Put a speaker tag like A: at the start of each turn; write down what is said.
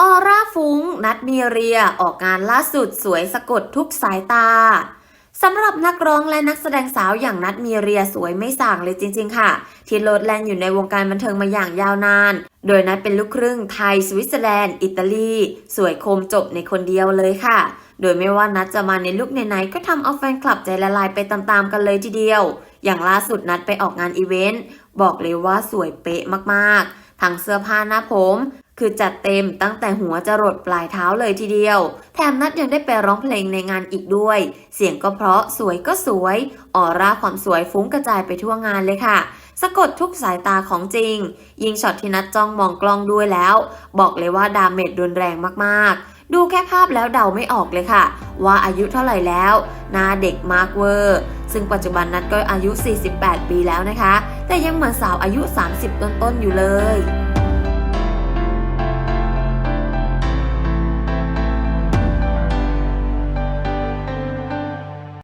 A: ออร่าฟุ้ง นัดมีเรียออกงานล่าสุดสวยสะกดทุกสายตาสำหรับนักร้องและนักแสดงสาวอย่างนัดมีเรียสวยไม่ส่างเลยจริง ๆ ค่ะ ที่โลดแลนอยู่ในวงการบันเทิงมาอย่างยาวนาน โดยนัดเป็นลูกครึ่งไทย สวิตเซอร์แลนด์ อิตาลี สวยคมจบในคนเดียวเลยค่ะ โดยไม่ว่านัดจะมาในลุคไหนๆก็ทำเอาแฟนคลับใจละลายไปตามๆกันเลยทีเดียว อย่างล่าสุดนัดไปออกงานอีเวนต์บอกเลยว่าสวยเป๊ะมากๆทั้งเสื้อผ้าหน้าผม คือจัดเต็มตั้งแต่หัวจรดปลายเท้าเลยทีเดียว แถมนัดยังได้ไปร้องเพลงในงานอีกด้วย เสียงก็เพราะสวยก็สวย ออร่าความสวยฟุ้งกระจายไปทั่วงานเลยค่ะ สะกดทุกสายตาของจริง ยิงช็อตที่นัดจ้องมองกล้องด้วยแล้ว บอกเลยว่าดาเมจรุนแรงมากๆ ดูแค่ภาพแล้วเดาไม่ออกเลยค่ะ ว่าอายุเท่าไหร่แล้วหน้าเด็กมากเวอร์ ซึ่งปัจจุบันนัดก็อายุ 48 ปีแล้วนะคะ แต่ยังเหมือนสาวอายุ 30 ต้นๆอยู่เลย